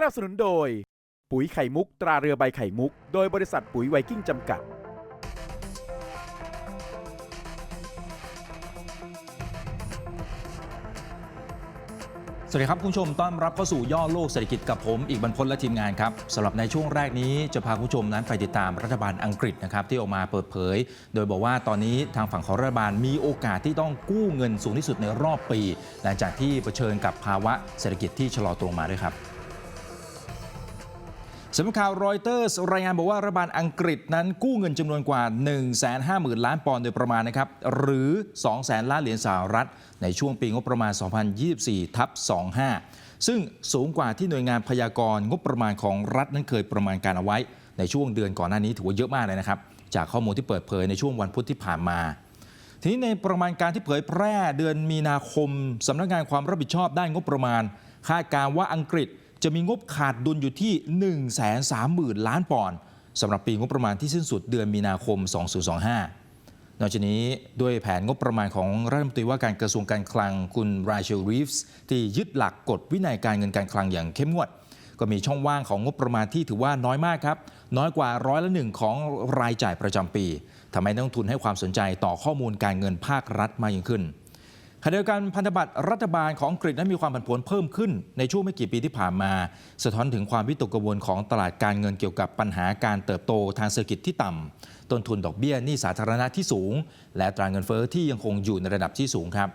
สนับสนุนโดย ปุ๋ยไข่มุกตราเรือใบไข่มุก โดยบริษัทปุ๋ยไวกิ้งจำกัด สวัสดีครับคุณผู้ชมต้อนรับเข้าสู่ย่อโลกเศรษฐกิจกับผมอีกบรรพลและทีมงานครับสำหรับในช่วงแรกนี้จะพาคุณผู้ชมนั้นไปติดตามรัฐบาลอังกฤษนะครับที่ออกมาเปิดเผย โดยบอกว่าตอนนี้ทางฝั่งของรัฐบาลมีโอกาสที่ต้องกู้เงินสูงที่สุดในรอบปี หลังจากที่เผชิญกับภาวะเศรษฐกิจที่ชะลอตัวลงมาด้วยครับ สำนักข่าวรอยเตอร์สรายงานบอกว่ารัฐบาลอังกฤษนั้นกู้เงินจำนวนกว่า 150,000 ล้านปอนด์โดยประมาณนะครับ หรือ 200,000 ล้านเหรียญสหรัฐ ในช่วงปีงบประมาณ 2024 ทับ 25 ซึ่งสูงกว่าที่หน่วยงานพยากรณ์งบประมาณของรัฐนั้นเคยประมาณการเอาไว้ ในช่วงเดือนก่อนหน้านี้ถือว่าเยอะมากเลยนะครับ จากข้อมูลที่เปิดเผยในช่วงวันพุธที่ผ่านมาทีนี้ในประมาณการที่เผยแพร่เดือนมีนาคมสำนักงานความรับผิดชอบด้านงบประมาณคาดการณ์ว่าอังกฤษ จะมีงบขาดดุลอยู่ที่ 1 3 0 0 0 0 ล้านปอนด์สำหรับปีงบประมาณที่สิ้นสุดเดือนมีนาคม 2025 นอกจากนี้ด้วยแผนงบประมาณของรัฐมนตรีว่าการกระทรวงการคลังคุณราเชลรีฟส์ที่ยึดหลักกฎวินัยการเงินการคลังอย่างเข้มงวด ก็มีช่องว่างของงบประมาณที่ถือว่าน้อยมากครับ น้อยกว่าร้อยละหนึ่งของรายจ่ายประจำปีทำให้นักลงทุนให้ความสนใจต่อข้อมูลการเงินภาครัฐมากยิ่งขึ้น ขณะเดียวกันพันธบัตรรัฐบาลของอังกฤษนั้นมีความผันผวนเพิ่มขึ้นในช่วงไม่กี่ปีที่ผ่านมา สะท้อนถึงความวิตกกังวลของตลาดการเงินเกี่ยวกับปัญหาการเติบโตทางเศรษฐกิจที่ต่ำต้นทุนดอกเบี้ยหนี้สาธารณะที่สูง และตราเงินเฟ้อที่ยังคงอยู่ในระดับที่สูงครับ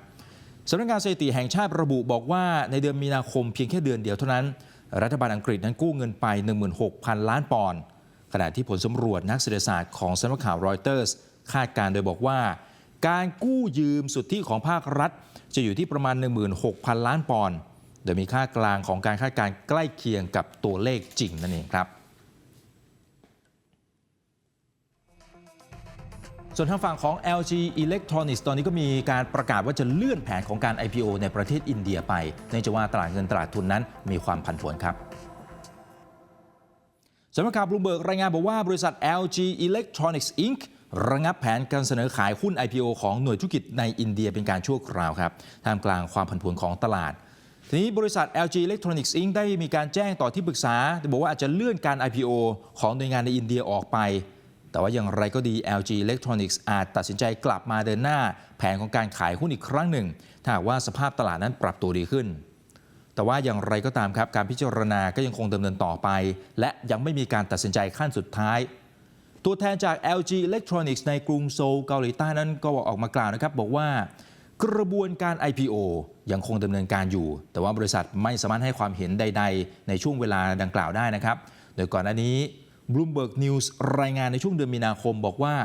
สำนักงานสถิติแห่งชาติระบุบอกว่าในเดือนมีนาคมเพียงแค่เดือนเดียวเท่านั้น รัฐบาลอังกฤษนั้นกู้เงินไป 16,000 ล้านปอนด์ขณะที่ผลสำรวจนักเศรษฐศาสตร์ของสำนักข่าวรอยเตอร์สคาดการณ์โดยบอกว่า การกู้ยืมสุทธิของภาครัฐ จะอยู่ที่ประมาณ 16,000 ล้านปอนด์โดยมีค่ากลางของการคาดการณ์ใกล้เคียงกับตัวเลขจริงนั่นเองครับส่วนทางฝั่งของ LG Electronics ตอนนี้ก็มีการประกาศว่าจะเลื่อนแผนของการ IPO ในประเทศอินเดียไปเนื่องจากว่าตลาดเงินตลาดทุนนั้นมีความผันผวนครับสำนักข่าวบลูเบิร์กรายงานบอกว่าบริษัท LG Electronics Inc. ระงับแผนการเสนอขายหุ้น IPO ของหน่วยธุรกิจในอินเดียเป็นการชั่วคราวครับท่ามกลางความผันผวนของตลาด ทีนี้บริษัท LG Electronics Inc. ได้มีการแจ้งต่อที่ปรึกษาบอกว่าอาจจะเลื่อนการ IPO ของหน่วยงานในอินเดียออกไป แต่ว่าอย่างไรก็ดี LG Electronics อาจตัดสินใจกลับมาเดินหน้า แผนของการขายหุ้นอีกครั้งหนึ่ง ถ้าหากว่าสภาพตลาดนั้นปรับตัวดีขึ้นแต่ว่าอย่างไรก็ตามครับ การพิจารณาก็ยังคงดำเนินต่อไป และยังไม่มีการตัดสินใจขั้นสุดท้าย ตัวแทนจาก LG Electronics ในกรุงโซลเกาหลีใต้นั้นก็ออกมากล่าวนะครับ บอกว่ากระบวนการ IPO ยังคงดำเนินการอยู่ แต่ว่าบริษัทไม่สามารถให้ความเห็นใด ๆ ในช่วงเวลาดังกล่าวได้นะครับ โดยก่อนหน้านี้ Bloomberg News รายงานในช่วงเดือนมีนาคมบอกว่า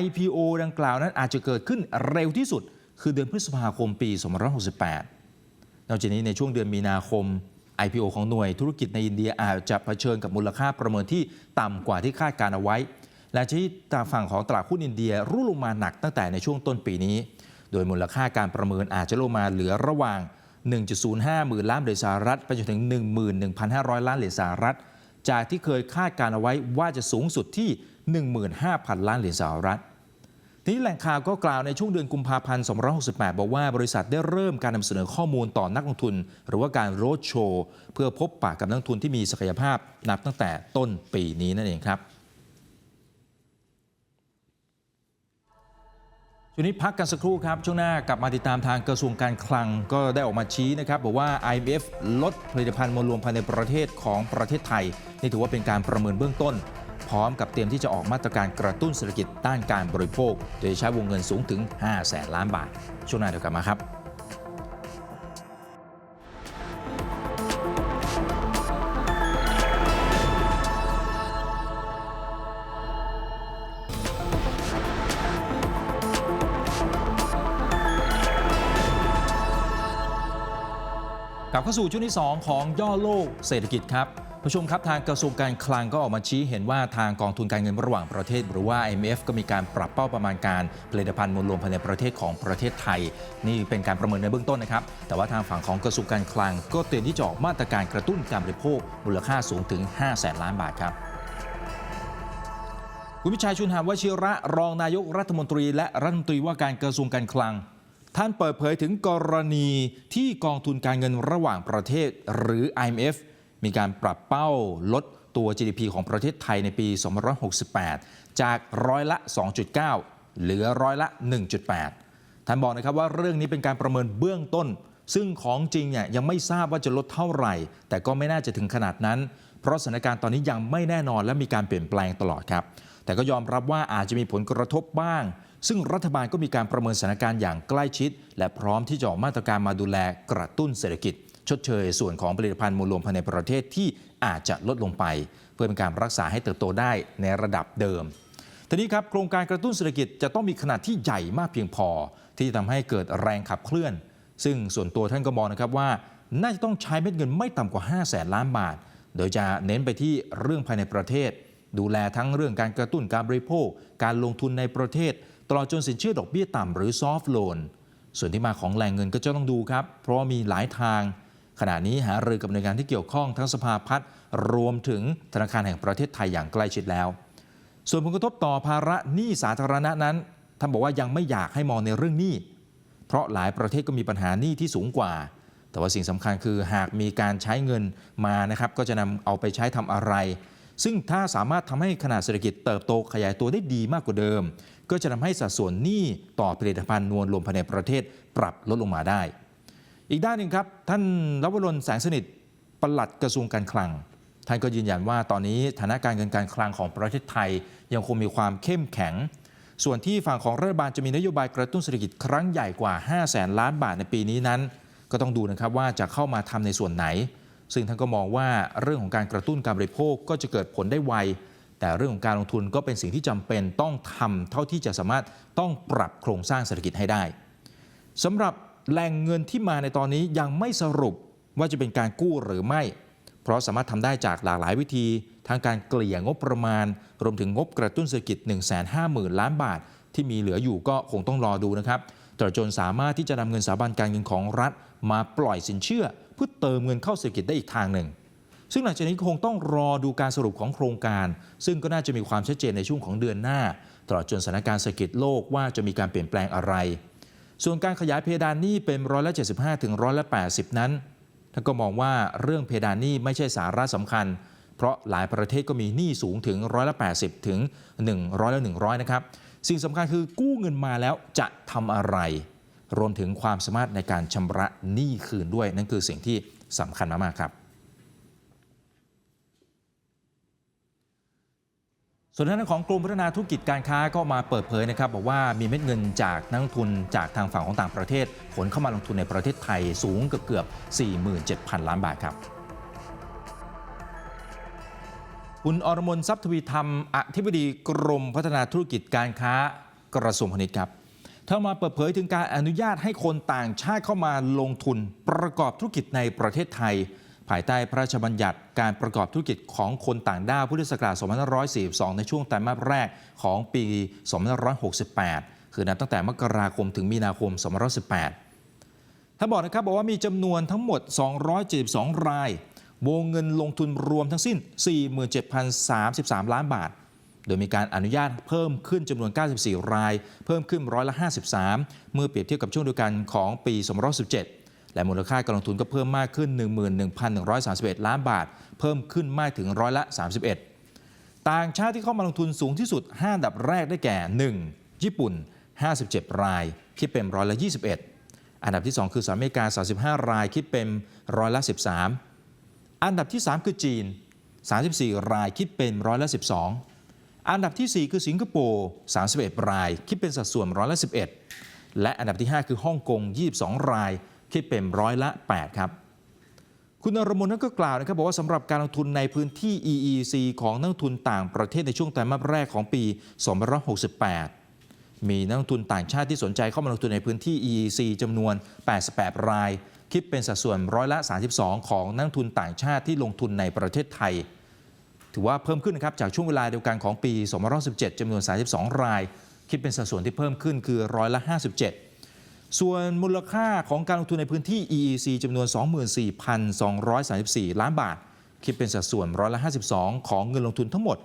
IPO ดังกล่าวนั้นอาจจะเกิดขึ้นเร็วที่สุด คือเดือนพฤษภาคมปี 2568 นอกจากนี้ในช่วงเดือนมีนาคม IPO ของหน่วยธุรกิจในอินเดียอาจจะเผชิญกับมูลค่าประเมินที่ต่ำกว่าที่คาดการเอาไว้ และที่ตามฝั่งของตลาดหุ้นอินเดียร่วงลงมาหนักตั้งแต่ในช่วงต้นปีนี้ โดยมูลค่าการประเมินอาจจะลงมาเหลือระหว่าง 1.05 หมื่นล้านเหรียญสหรัฐไปจนถึง 11,500 ล้านเหรียญสหรัฐ จากที่เคยคาดการเอาไว้ว่าจะสูงสุดที่ 15,000 ล้านเหรียญสหรัฐทีนี้แหล่งข่าวก็กล่าวในช่วงเดือนกุมภาพันธ์ 2568 บอกว่าบริษัทได้เริ่มการนำเสนอข้อมูลต่อนักลงทุน หรือว่าการโรดโชว์เพื่อพบปะกับนักลงทุนที่มีศักยภาพนับตั้งแต่ต้นปีนี้นั่นเองครับ ช่วงนี้พักกันสักครู่ครับ ช่วงหน้ากลับมาติดตามทางกระทรวงการคลังก็ได้ออกมาชี้นะครับ บอกว่า IMF ลดผลิตภัณฑ์มวลรวมภายในประเทศของประเทศไทย นี่ถือว่าเป็นการประเมินเบื้องต้น พร้อมกับเตรียมที่จะออกมาตรการกระตุ้นเศรษฐกิจด้านการบริโภค โดยใช้วงเงินสูงถึง 5 แสนล้านบาท ช่วงหน้าเดี๋ยวกลับมาครับ เข้าสู่ช่วงที่ 2 ของย่อโลกเศรษฐกิจครับผู้ชมครับทางกระทรวงการคลังก็ออกมาชี้เห็นว่าทางกองทุนการเงินระหว่างประเทศ หรือว่า IMF ก็มีการปรับเป้าประมาณการผลิตภัณฑ์มวลรวมภายในประเทศของประเทศไทย นี่เป็นการประเมินในเบื้องต้นนะครับ แต่ว่าทางฝั่งของกระทรวงการคลัง ก็เตรียมที่จะออกมาตรการกระตุ้นการบริโภคมูลค่าสูงถึง5แสนล้านบาทครับคุณพิชัยชุนหามวชิระรองนายกรัฐมนตรี และรัฐมนตรีว่าการกระทรวงการคลัง ท่านเปิดเผยถึงกรณีที่กองทุนการเงินระหว่างประเทศหรือ IMF มีการปรับเป้าลดตัว GDP ของประเทศไทยในปี 2568 จากร้อยละ 2.9 เหลือร้อยละ 1.8 ท่านบอกนะครับว่าเรื่องนี้เป็นการประเมินเบื้องต้น ซึ่งของจริงเนี่ยยังไม่ทราบว่าจะลดเท่าไหร่ แต่ก็ไม่น่าจะถึงขนาดนั้น เพราะสถานการณ์ตอนนี้ยังไม่แน่นอนและมีการเปลี่ยนแปลงตลอดครับ แต่ก็ยอมรับว่าอาจจะมีผลกระทบบ้าง ซึ่งรัฐบาลก็มีการประเมินสถานการณ์อย่างใกล้ชิด และพร้อมที่จะออกมาตรการมาดูแลกระตุ้นเศรษฐกิจ ชดเชยส่วนของผลิตภัณฑ์มูลรวมภายในประเทศที่อาจจะลดลงไป เพื่อเป็นการรักษาให้เติบโตได้ในระดับเดิมทีนี้ครับโครงการกระตุ้นเศรษฐกิจจะต้องมีขนาดที่ใหญ่มากเพียงพอ ที่จะทำให้เกิดแรงขับเคลื่อน ซึ่งส่วนตัวท่านก็มองนะครับว่า น่าจะต้องใช้เม็ดเงินไม่ต่ำกว่า 5 0 0แสนล้านบาท โดยจะเน้นไปที่เรื่องภายในประเทศ ดูแลทั้งเรื่องการกระตุ้นการบริโภค การลงทุนในประเทศ ตลอดจนสินเชื่อดอกเบี้ยต่ำหรือซอฟท์โลนส่วนที่มาของแหล่งเงินก็จะต้องดูครับ เพราะว่ามีหลายทาง ขณะนี้หารือกับหน่วยงานที่เกี่ยวข้องทั้งสภาพัฒน์รวมถึงธนาคารแห่งประเทศไทยอย่างใกล้ชิดแล้ว ส่วนผลกระทบต่อภาระหนี้สาธารณะนั้นท่านบอกว่ายังไม่อยากให้มองในเรื่องหนี้เพราะหลายประเทศก็มีปัญหาหนี้ที่สูงกว่า แต่ว่าสิ่งสำคัญคือหากมีการใช้เงินมานะครับก็จะนำเอาไปใช้ทำอะไร ซึ่งถ้าสามารถทำให้ขนาดเศรษฐกิจเติบโตขยายตัวได้ดีมากกว่าเดิม ก็จะทำให้สัดส่วนหนี้ต่อผลิตภัณฑ์นวลรวมภายในประเทศปรับลดลงมาได้ อีกด้านหนึ่งครับ ท่านรัวรนแสงสนิทปลัดกระทรวงการคลัง ท่านก็ยืนยันว่าตอนนี้ฐานะการเงินการคลังของประเทศไทย ยังคงมีความเข้มแข็ง ส่วนที่ฝั่งของรัฐบาลจะมีนโยบายกระตุ้นเศรษฐกิจครั้งใหญ่กว่า 5 0 0แสนล้านบาทในปีนี้นั้น ก็ต้องดูนะครับว่าจะเข้ามาทำในส่วนไหน ซึ่งท่านก็มองว่าเรื่องของการกระตุ้นการบริโภคก็จะเกิดผลได้ไว แต่เรื่องของการลงทุนก็เป็นสิ่งที่จำเป็นต้องทำเท่าที่จะสามารถต้องปรับโครงสร้างเศรษฐกิจให้ได้สำหรับแหล่งเงินที่มาในตอนนี้ยังไม่สรุปว่าจะเป็นการกู้หรือไม่ เพราะสามารถทำได้จากหลากหลายวิธีทั้งการเกลี่ยงบประมาณ รวมถึงงบกระตุ้นเศรษฐกิจ 1 5 0 0 0 0 ล้านบาท ที่มีเหลืออยู่ก็คงต้องรอดูนะครับตลอดจนสามารถที่จะนำเงินสถาบันการเงินของรัฐ มาปล่อยสินเชื่อ พื่อเติมเงินเข้าเศรษฐกิจได้อีกทางหนึ่ง ซึ่งหลังจากนี้คงต้องรอดูการสรุปของโครงการ ซึ่งก็น่าจะมีความชัดเจนในช่วงของเดือนหน้า ตลอดจนสถานการณ์เศรษฐกิจโลกว่าจะมีการเปลี่ยนแปลงอะไร ส่วนการขยายเพดานหนี้เป็นร้อยละ75ถึงร้อยละ80 นั้นท่านก็มองว่าเรื่องเพดานหนี้ไม่ใช่สาระสำคัญ เพราะหลายประเทศก็มีหนี้สูงถึงร้อยละ80 ถึง100ละ100 นะครับ สิ่งสำคัญคือกู้เงินมาแล้วจะทำอะไร รวมถึงความสามารถในการชำระหนี้คืนด้วย นั่นคือสิ่งที่สำคัญมากๆครับส่วนด้านของกรมพัฒนาธุรกิจการค้าก็มาเปิดเผยนะครับบอกว่ามีเม็ดเงินจากนักลงทุนจากทางฝั่งของต่างประเทศผลเข้ามาลงทุนในประเทศไทยสูงเกือบเกือบ 47,000 ล้านบาทครับคุณอรมนทรัพย์ทวีธรรมอธิบดีกรมพัฒนาธุรกิจการค้ากระทรวงพาณิชย์ครับ ธอมาเปิดเผยถึงการอนุญาตให้คนต่างชาติเข้ามาลงทุนประกอบธุรกิจในประเทศไทย ภายใต้พระราชบัญญัติการประกอบธุรกิจของคนต่างด้าวพุทธศักราช 2542 ในช่วงไตรมาสแรกของปี 2568 คือนับตั้งแต่มกราคมถึงมีนาคม 2518ท่านบอกนะครับบอกว่ามีจำนวนทั้งหมด 272 ราย วงเงินลงทุนรวมทั้งสิ้น 47,033 ล้านบาท โดยมีการอนุญาตเพิ่มขึ้นจำนวน 94 ราย เพิ่มขึ้นร้อยละ 53 เมื่อเปรียบเทียบกับช่วงเดียวกันของปี2517 และมูลค่าการลงทุนก็เพิ่มมากขึ้น 11,131 ล้านบาท เพิ่มขึ้นมากถึงร้อยละ 31 ต่างชาติที่เข้ามาลงทุนสูงที่สุด 5 อันดับแรกได้แก่ 1. ญี่ปุ่น 57 ราย คิดเป็นร้อยละ 21 อันดับที่ 2 คือสหรัฐอเมริกา 35 ราย คิดเป็นร้อยละ 13 อันดับที่ 3 คือจีน 34 ราย คิดเป็นร้อยละ 12 อันดับที่ 4 คือสิงคโปร์31 ราย คิดเป็นสัดส่วนร้อยละ 11 และอันดับที่ 5 คือฮ่องกง 22 ราย คิดเป็นร้อยละ 8 ครับ คุณอรมนนั้นก็กล่าวนะครับบอกว่าสำหรับการลงทุนในพื้นที่ EEC ของนักทุนต่างประเทศในช่วงไตรมาสแรกของปี 2568 มีนักทุนต่างชาติที่สนใจเข้ามาลงทุนในพื้นที่ EEC จำนวน 88 ราย คิดเป็นสัดส่วนร้อยละ 32 ของนักทุนต่างชาติที่ลงทุนในประเทศไทย ถือว่าเพิ่มขึ้นนะครับจากช่วงเวลาเดียวกันของปี2517จำนวน 32 ราย คิดเป็นสัดส่วนที่เพิ่มขึ้นคือร้อยละ 57 ส่วนมูลค่าของการลงทุนในพื้นที่ EEC จำนวน 24,234 ล้านบาท คิดเป็นสัดส่วนร้อยละ 52 ของเงินลงทุนทั้งหมด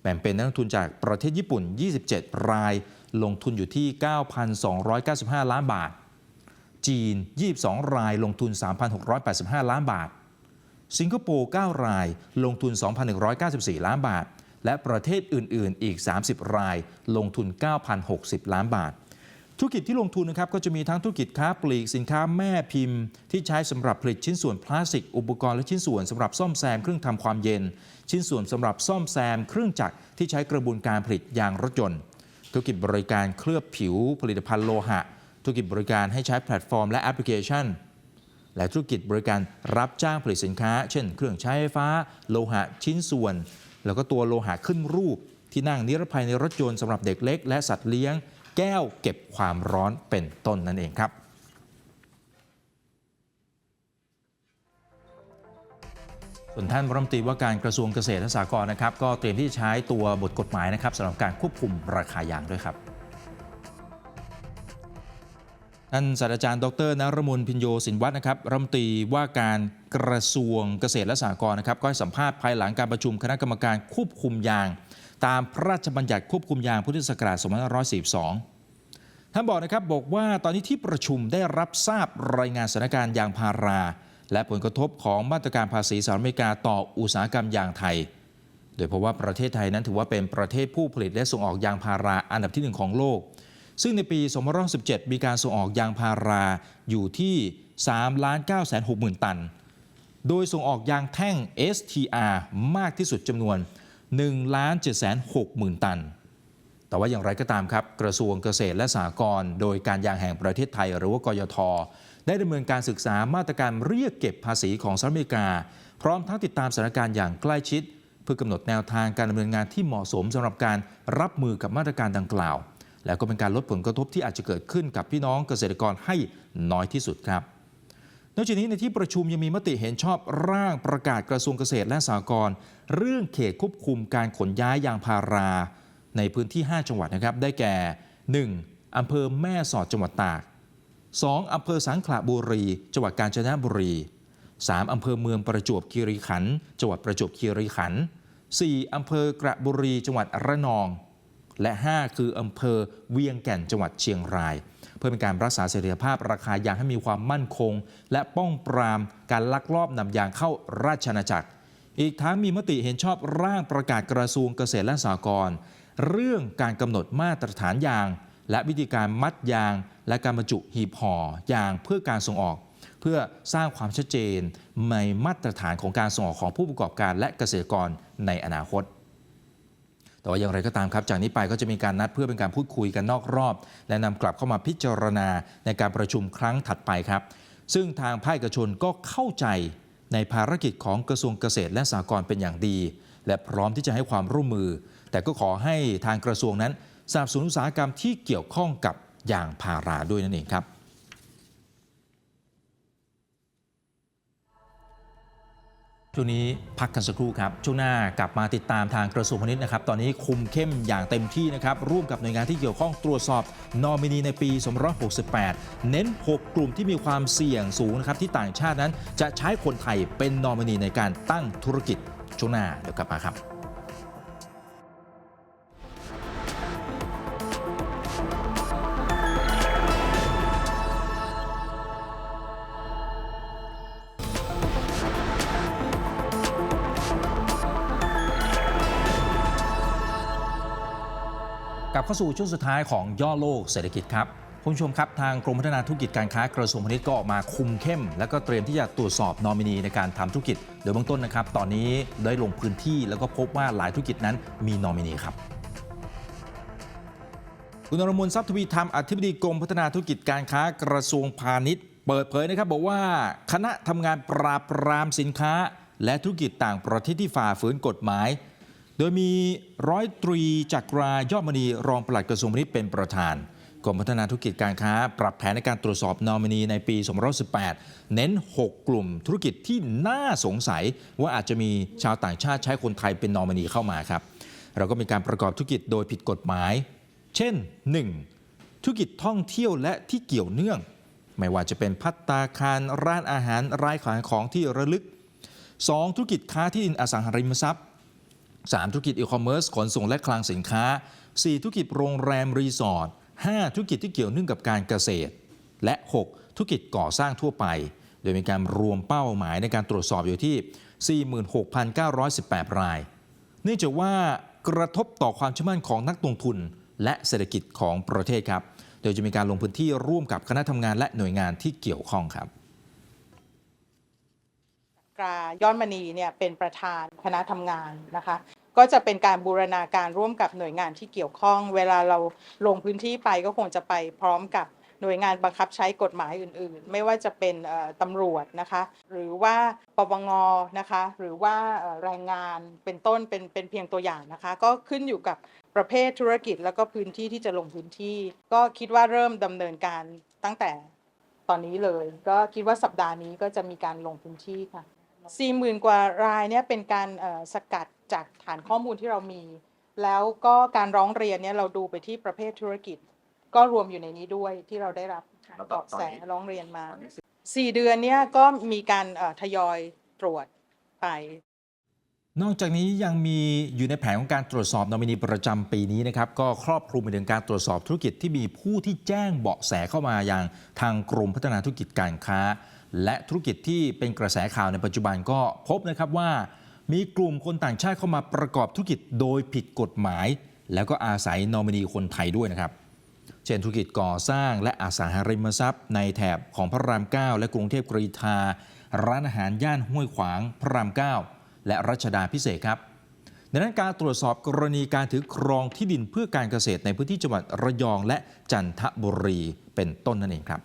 แบ่งเป็นนักลงทุนจากประเทศญี่ปุ่น 27 ราย ลงทุนอยู่ที่ 9,295 ล้านบาท จีน 22 รายลงทุน 3,685 ล้านบาท สิงคโปร์ 9 ราย ลงทุน 2,194 ล้านบาท และประเทศอื่น ๆ อีก 30 ราย ลงทุน 9,060 ล้านบาท ธุรกิจที่ลงทุนนะครับก็จะมีทั้งธุรกิจค้าปลีกสินค้าแม่พิมพ์ ที่ใช้สำหรับผลิตชิ้นส่วนพลาสติก อุปกรณ์และชิ้นส่วนสำหรับซ่อมแซมเครื่องทำความเย็น ชิ้นส่วนสำหรับซ่อมแซมเครื่องจักรที่ใช้กระบวนการผลิตยางรถยนต์ ธุรกิจบริการเคลือบผิวผลิตภัณฑ์โลหะ ธุรกิจบริการให้ใช้แพลตฟอร์มและแอปพลิเคชัน และธุรกิจบริการรับจ้างผลิตสินค้า เช่น เครื่องใช้ไฟฟ้า โลหะชิ้นส่วน แล้วก็ตัวโลหะขึ้นรูป ที่นั่งนิรภัยในรถยนต์สำหรับเด็กเล็ก และสัตว์เลี้ยง แก้วเก็บความร้อนเป็นต้นนั่นเองครับส่วนท่านรัฐมนตรีว่าการกระทรวงเกษตรและสหกรณ์นะครับ ก็เตรียมที่จะใช้ตัวบทกฎหมายนะครับสำหรับการควบคุมราคายางด้วยครับ ท่านศาสตราจารย์ดรนรมนพินโยสินวัฒน์นะครับรัฐมนตรีว่าการกระทรวงเกษตรและสหกรณ์นะครับ ก็ให้สัมภาษณ์ภายหลังการประชุมคณะกรรมการควบคุมยาง ตามพระราชบัญญัติควบคุมยางพุทธศักราช2542 ท่านบอกนะครับบอกว่าตอนนี้ที่ประชุมได้รับทราบรายงานสถานการณ์ยางพารา และผลกระทบของมาตรการภาษีสหรัฐอเมริกาต่ออุตสาหกรรมยางไทย โดยเพราะว่าประเทศไทยนั้นถือว่าเป็นประเทศผู้ผลิตและส่งออกยางพาราอันดับที่หนึ่งของโลก ซึ่งในปี 2517 มีการส่งออกยางพาราอยู่ที่3 9 6 0 0 0 0 ตัน โดยส่งออกยางแท่ง STR มากที่สุดจำนวน1 7 6 0 0 0 0 ตัน แต่ว่าอย่างไรก็ตามครับ กระทรวงเกษตรและสหกรณ์โดยการยางแห่งประเทศไทยหรือว่ากยท ได้ดำเนินการศึกษามาตรการเรียกเก็บภาษีของสหรัฐอเมริกา พร้อมทั้งติดตามสถานการณ์อย่างใกล้ชิด เพื่อกำหนดแนวทางการดำเนินงานที่เหมาะสมสำหรับการรับมือกับมาตรการดังกล่าว และก็เป็นการลดผลกระทบที่อาจจะเกิดขึ้นกับพี่น้องเกษตรกรให้น้อยที่สุดครับนอกจากนี้ในที่ประชุมยังมีมติเห็นชอบร่างประกาศกระทรวงเกษตรและสหกรณ์เรื่องเขตควบคุมการขนย้ายยางพารา ในพื้นที่ 5 จังหวัดนะครับ ได้แก่ 1. อำเภอแม่สอดจังหวัดตาก 2. อำเภอสังขละบุรี จังหวัดกาญจนบุรี 3. อำเภอเมืองประจวบคีรีขันธ์จังหวัดประจวบคีรีขันธ์ 4. อำเภอกระบุรี จังหวัดระนอง และ 5 คืออำเภอเวียงแก่นจังหวัดเชียงราย เพื่อเป็นการรักษาเสถียรภาพราคายางให้มีความมั่นคง และป้องปรามการลักลอบนำยางเข้าราชอาณาจักร อีกทั้งมีมติเห็นชอบร่างประกาศกระทรวงเกษตรและสหกรณ์เรื่องการกำหนดมาตรฐานยาง และวิธีการมัดยาง และการบรรจุหีบห่อยางเพื่อการส่งออก เพื่อสร้างความชัดเจนในมาตรฐานของการส่งออกของผู้ประกอบการและเกษตรกรในอนาคต แต่ว่าอย่างไรก็ตามครับ จากนี้ไปก็จะมีการนัดเพื่อเป็นการพูดคุยกันนอกรอบ และนำกลับเข้ามาพิจารณาในการประชุมครั้งถัดไปครับ ซึ่งทางภาคเอกชนก็เข้าใจในภารกิจของกระทรวงเกษตรและสหกรณ์เป็นอย่างดี และพร้อมที่จะให้ความร่วมมือ แต่ก็ขอให้ทางกระทรวงนั้นสนับสนุนอุตสาหกรรมที่เกี่ยวข้องกับยางพาราด้วยนั่นเองครับ ช่วงนี้พักกันสักครู่ครับ ช่วงหน้ากลับมาติดตามทางกระทรวงพาณิชย์นะครับ ตอนนี้คุมเข้มอย่างเต็มที่นะครับ ร่วมกับหน่วยงานที่เกี่ยวข้องตรวจสอบ นอมินีในปี 2568 เน้น 6 กลุ่มที่มีความเสี่ยงสูงนะครับ ที่ต่างชาตินั้นจะใช้คนไทยเป็นนอมินีในการตั้งธุรกิจช่วงหน้าเดี๋ยวกลับมาครับ บเข้าสู่ช่วงสุดท้ายของย่อโลกเศรษฐกิจครับคุณผู้ชมครับ ทางกรมพัฒนาธุรกิจการค้ากระทรวงพาณิชย์ก็ออกมาคุมเข้ม และก็เตรียมที่จะตรวจสอบนอมินีในการทำธุรกิจ โดยเบื้องต้นนะครับ ตอนนี้ได้ลงพื้นที่แล้วก็พบว่าหลายธุรกิจนั้นมีนอมินีครับคุณนรมนทรัพย์ทวีธรรมอธิบดีกรมพัฒนาธุรกิจการค้ากระทรวงพาณิชย์ เปิดเผยนะครับบอกว่าคณะทำงานปราบปรามสินค้า และธุรกิจต่างประเทศที่ฝ่าฝืนกฎหมาย โดยมีร้อยตรีจักรายอดมณีรองปลัดกระทรวงพาณิชย์เป็นประธานกรมพัฒนาธุรกิจการค้า ปรับแผนในการตรวจสอบนอมินีในปี 2018 เน้น 6 กลุ่มธุรกิจที่น่าสงสัยว่าอาจจะมีชาวต่างชาติใช้คนไทยเป็นนอมินีเข้ามาครับ เราก็มีการประกอบธุรกิจโดยผิดกฎหมาย เช่น 1. ธุรกิจท่องเที่ยวและที่เกี่ยวเนื่อง ไม่ว่าจะเป็นพัตตาคารร้านอาหารร้านขายของที่ระลึก 2. ธุรกิจค้าที่ดินอสังหาริมทรัพย์ 3. ธุรกิจอีคอมเมิร์ซขนส่งและคลังสินค้า 4. ธุรกิจโรงแรมรีสอร์ท 5. ธุรกิจที่เกี่ยวเนื่องกับการเกษตร และ 6. ธุรกิจก่อสร้างทั่วไป โดยมีการรวมเป้าหมายในการตรวจสอบอยู่ที่ 46,918 ราย เนื่องจากว่ากระทบต่อความเชื่อมั่นของนักลงทุน และเศรษฐกิจของประเทศครับ โดยจะมีการลงพื้นที่ร่วมกับคณะทำงานและหน่วยงานที่เกี่ยวข้องครับกราย้อนมณีเนี่ยเป็นประธานคณะทำงานนะคะ ก็จะเป็นการบูรณาการร่วมกับหน่วยงานที่เกี่ยวข้อง เวลาเราลงพื้นที่ไปก็คงจะไปพร้อมกับหน่วยงานบังคับใช้กฎหมายอื่น ๆ ไม่ว่าจะเป็นตำรวจนะคะ หรือว่าปปงนะคะ หรือว่าแรงงานเป็นต้นเป็นเป็นเพียงตัวอย่างนะคะ ก็ขึ้นอยู่กับประเภทธุรกิจแล้วก็พื้นที่ที่จะลงพื้นที่ ก็คิดว่าเริ่มดำเนินการตั้งแต่ตอนนี้เลย ก็คิดว่าสัปดาห์นี้ก็จะมีการลงพื้นที่ค่ะสี่หมื่นกว่ารายเนี่ยเป็นการสกัด จากฐานข้อมูลที่เรามี แล้วก็การร้องเรียนเนี่ยเราดูไปที่ประเภทธุรกิจ ก็รวมอยู่ในนี้ด้วยที่เราได้รับแล้วตอนเบาะแสตอนนี้ร้องเรียนมาสี่เดือนเนี่ยก็มีการเอ่อทยอยตรวจไป นอกจากนี้ยังมีอยู่ในแผนของการตรวจสอบนอมินีประจำปีนี้นะครับ ก็ครอบคลุมไปถึงการตรวจสอบธุรกิจที่มีผู้ที่แจ้งเบาะแสเข้ามาอย่างทางกรมพัฒนาธุรกิจการค้า และธุรกิจที่เป็นกระแสข่าวในปัจจุบันก็พบนะครับว่า มีกลุ่มคนต่างชาติเข้ามาประกอบธุรกิจโดยผิดกฎหมาย แล้วก็อาศัยนอมินีคนไทยด้วยนะครับ เช่นธุรกิจก่อสร้างและอสังหาริมทรัพย์ ในแถบของพระราม 9 และกรุงเทพกรีฑาร้านอาหารย่านห้วยขวาง พระราม 9 และรัชดาพิเศษครับดังนั้นการตรวจสอบกรณีการถือครองที่ดินเพื่อการเกษตรในพื้นที่จังหวัดระยองและจันทบุรีเป็นต้นนั่นเองครับ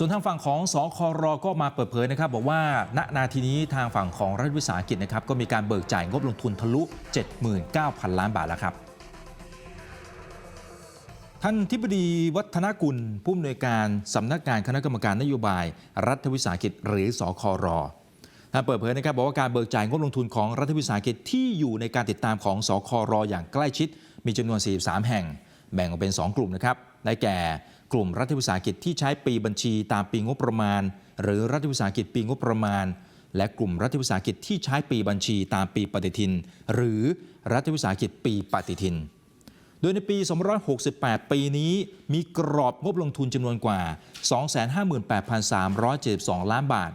ส่วนทางฝั่งของสครก็มาเปิดเผยนะครับ บอกว่าณนาทีนี้ทางฝั่งของรัฐวิสาหกิจนะครับก็มีการเบิกจ่ายงบลงทุนทะลุ 79,000 ล้านบาทแล้วครับท่านทิบดีวัฒนกุล ผู้อำนวยการสำนักงานคณะกรรมการนโยบาย รัฐวิสาหกิจหรือสครท่านเปิดเผยนะครับบอกว่าการเบิกจ่ายงบลงทุนของรัฐวิสาหกิจที่อยู่ในการติดตามของสครอย่างใกล้ชิด มีจำนวน 43 แห่ง แบ่งออกเป็น 2 กลุ่มนะครับได้แก่ กลุ่มรัฐวิสาหกิจที่ใช้ปีบัญชีตามปีงบประมาณ หรือรัฐวิสาหกิจปีงบประมาณ และกลุ่มรัฐวิสาหกิจที่ใช้ปีบัญชีตามปีปฏิทิน หรือรัฐวิสาหกิจปีปฏิทิน โดยในปี 268 ปีนี้มีกรอบงบลงทุนจำนวนกว่า 258,372 ล้านบาท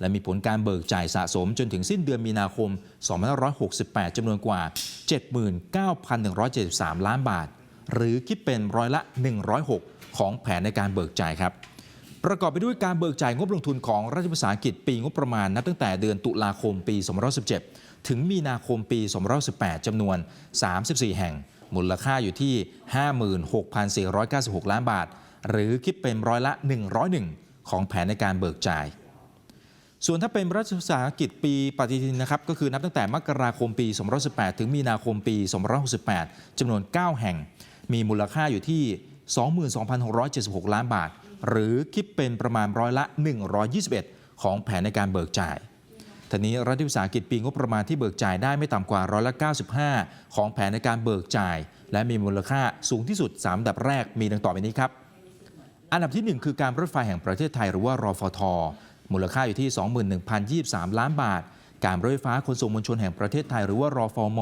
และมีผลการเบิกจ่ายสะสมจนถึงสิ้นเดือนมีนาคม 2568จำนวนกว่า 79,173 ล้านบาท หรือคิดเป็นร้อยละ 106 ของแผนในการเบิกจ่ายครับ ประกอบไปด้วยการเบิกจ่ายงบลงทุนของรัฐวิสาหกิจปีงบประมาณนับตั้งแต่เดือนตุลาคมปี2517 ถึงมีนาคมปี2518จำนวน 34 แห่ง มูลค่าอยู่ที่ 56,496 ล้านบาท หรือคิดเป็นร้อยละ 101 ของแผนในการเบิกจ่ายส่วนถ้าเป็นรัฐวิสาหกิจปีปฏิทินนะครับก็คือนับตั้งแต่มกราคมปี2518 ถึงมีนาคมปี2568จำนวน 9 แห่ง มีมูลค่าอยู่ที่ 22,676 ล้านบาท หรือคิดเป็นประมาณร้อยละ 121 ของแผนในการเบิกจ่ายทีนี้รัฐวิสาหกิจปีงบประมาณที่เบิกจ่ายได้ไม่ต่ำกว่าร้อยละ 95 ของแผนในการเบิกจ่าย และมีมูลค่าสูงที่สุด 3 อันดับแรกมีดังต่อไปนี้ครับ อันดับที่ 1 คือการรถไฟแห่งประเทศไทยหรือว่ารอฟท มูลค่าอยู่ที่ 21,023 ล้านบาท การรถไฟฟ้าขนส่งมวลชนแห่งประเทศไทยหรือว่ารอฟม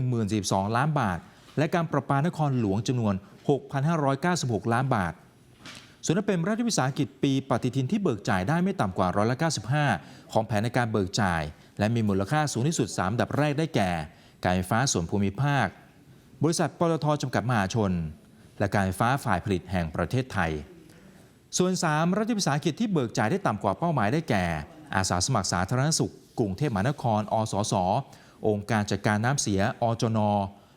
10,012ล้านบาท และการประปานครหลวงจำนวน 6,596 ล้านบาท ส่วนถ้าเป็นรัฐวิสาหกิจปีปฏิทินที่เบิกจ่ายได้ไม่ต่ำกว่าร้อยละ95 ของแผนในการเบิกจ่าย และมีมูลค่าสูงที่สุด 3 ดับแรกได้แก่ การไฟฟ้าส่วนภูมิภาค บริษัทปตทจำกัดมหาชน และการไฟฟ้าฝ่ายผลิตแห่งประเทศไทย ส่วน 3 รัฐวิสาหกิจที่เบิกจ่ายได้ต่ำกว่าเป้าหมายได้แก่ อาสาสมัครสาธารณสุขกรุงเทพมหานคร อสส องค์การจัดการน้ำเสีย อจน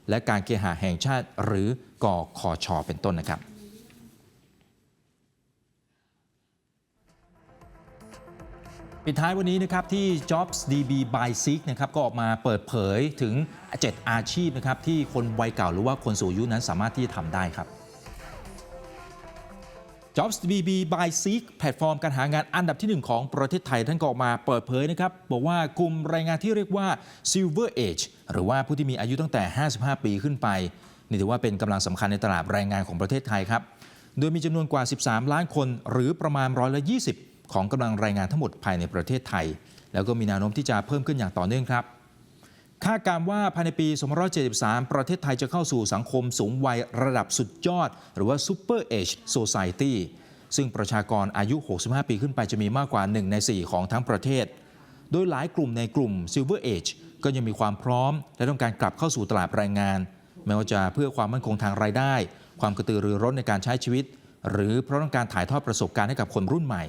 และการเคหะแห่งชาติหรือกคชเป็นต้นนะครับปิดท้ายวันนี้นะครับที่ Jobs DB by Seek นะครับก็ออกมาเปิดเผยถึง 7 อาชีพนะครับที่คนวัยเก่าหรือว่าคนสูงอายุนั้นสามารถที่จะทำได้ครับ Jobs DB by Seek แพลตฟอร์มการหางานอันดับที่ 1 ของประเทศไทย ท่านก็ออกมาเปิดเผยนะครับ บอกว่ากลุ่มแรงงานที่เรียกว่า Silver Age หรือว่าผู้ที่มีอายุตั้งแต่ 55 ปีขึ้นไป นี่ถือว่าเป็นกำลังสำคัญในตลาดแรงงานของประเทศไทยครับ โดยมีจำนวนกว่า 13 ล้านคน หรือประมาณร้อยละ20 ของกำลังแรงงานทั้งหมดภายในประเทศไทย แล้วก็มีแนวโน้มที่จะเพิ่มขึ้นอย่างต่อเนื่องครับ คาดการว่าภายในปี 2573 ประเทศไทยจะเข้าสู่สังคมสูงวัยระดับสุดยอด หรือว่า Super Age Society ซึ่งประชากรอายุ 65 ปีขึ้นไปจะมีมากกว่า 1 ใน 4 ของทั้งประเทศ โดยหลายกลุ่มในกลุ่ม Silver Age ก็ยังมีความพร้อม และต้องการกลับเข้าสู่ตลาดแรงงานไม่ว่าจะเพื่อความมั่นคงทางรายได้ ความกระตือรือร้นในการใช้ชีวิต หรือเพราะต้องการถ่ายทอดประสบการณ์ให้กับคนรุ่นใหม่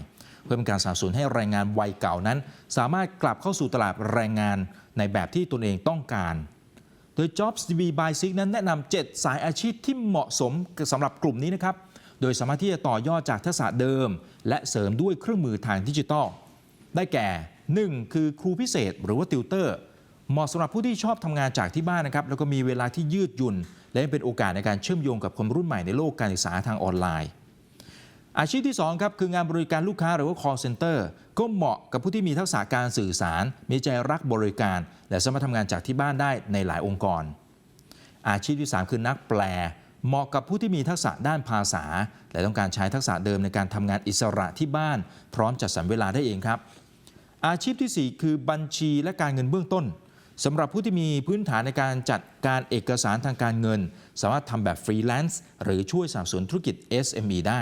เพื่อเป็นการสนับสนุนให้แรงงานวัยเก่านั้น สามารถกลับเข้าสู่ตลาดแรงงานในแบบที่ตนเองต้องการ โดย Jobs DB by Six นั้นแนะนำ7สายอาชีพที่เหมาะสมสำหรับกลุ่มนี้นะครับ โดยสามารถที่จะต่อยอดจากทักษะเดิม และเสริมด้วยเครื่องมือทางดิจิทัล ได้แก่ 1. คือครูพิเศษ หรือว่าติวเตอร์เหมาะสำหรับผู้ที่ชอบทำงานจากที่บ้านนะครับแล้วก็มีเวลาที่ยืดหยุ่น และเป็นโอกาสในการเชื่อมโยงกับคนรุ่นใหม่ในโลกการศึกษาทางออนไลน์ อาชีพที่ 2 ครับ คืองานบริการลูกค้าหรือว่า call center ก็เหมาะกับผู้ที่มีทักษะการสื่อสาร มีใจรักบริการ และสามารถทำงานจากที่บ้านได้ในหลายองค์กร อาชีพที่ 3 คือนักแปล เหมาะกับผู้ที่มีทักษะด้านภาษา และต้องการใช้ทักษะเดิมในการทำงานอิสระที่บ้าน พร้อมจัดสรรเวลาได้เองครับ อาชีพทีสี่4 คือบัญชีและการเงินเบื้องต้นสำหรับผู้ที่มีพื้นฐานในการจัดการเอกสารทางการเงิน สามารถทำแบบฟรีแลนซ์หรือช่วยสนับสนุนธุรกิจ SME ได้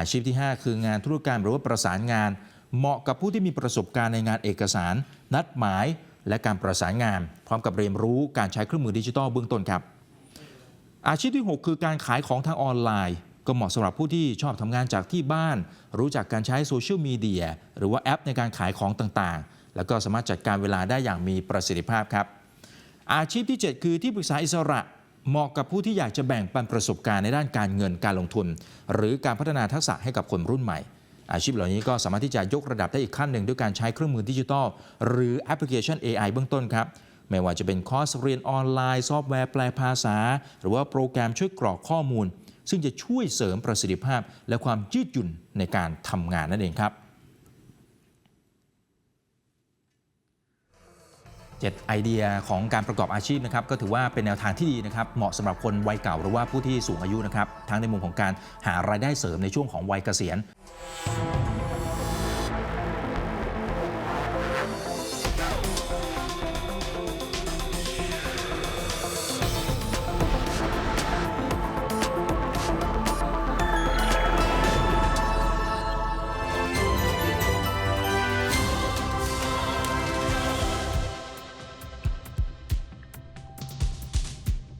อาชีพที่ 5 คืองานธุรการหรือว่าประสานงาน เหมาะกับผู้ที่มีประสบการณ์ในงานเอกสาร นัดหมาย และการประสานงาน พร้อมกับเรียนรู้การใช้เครื่องมือดิจิทัลเบื้องต้นครับ อาชีพที่ 6 คือการขายของทางออนไลน์ ก็เหมาะสำหรับผู้ที่ชอบทำงานจากที่บ้าน รู้จักการใช้โซเชียลมีเดียหรือว่าแอปในการขายของต่างๆ แล้วก็สามารถจัดการเวลาได้อย่างมีประสิทธิภาพครับอาชีพที่ 7 คือที่ปรึกษาอิสระ เหมาะกับผู้ที่อยากจะแบ่งปันประสบการณ์ในด้านการเงินการลงทุน หรือการพัฒนาทักษะให้กับคนรุ่นใหม่ อาชีพเหล่านี้ก็สามารถที่จะยกระดับได้อีกขั้นหนึ่งด้วยการใช้เครื่องมือดิจิทัล หรือแอปพลิเคชัน AI เบื้องต้นครับไม่ว่าจะเป็นคอร์สเรียนออนไลน์ซอฟต์แวร์แปลภาษา หรือว่าโปรแกรมช่วยกรอกข้อมูล ซึ่งจะช่วยเสริมประสิทธิภาพ และความยืดหยุ่นในการทำงานนั่นเองครับ 7 ไอเดียของการประกอบอาชีพนะครับก็ถือว่าเป็นแนวทางที่ดีนะครับเหมาะสำหรับคนวัยเก่าหรือว่าผู้ที่สูงอายุนะครับทั้งในมุมของการหารายได้เสริมในช่วงของวัยเกษียณ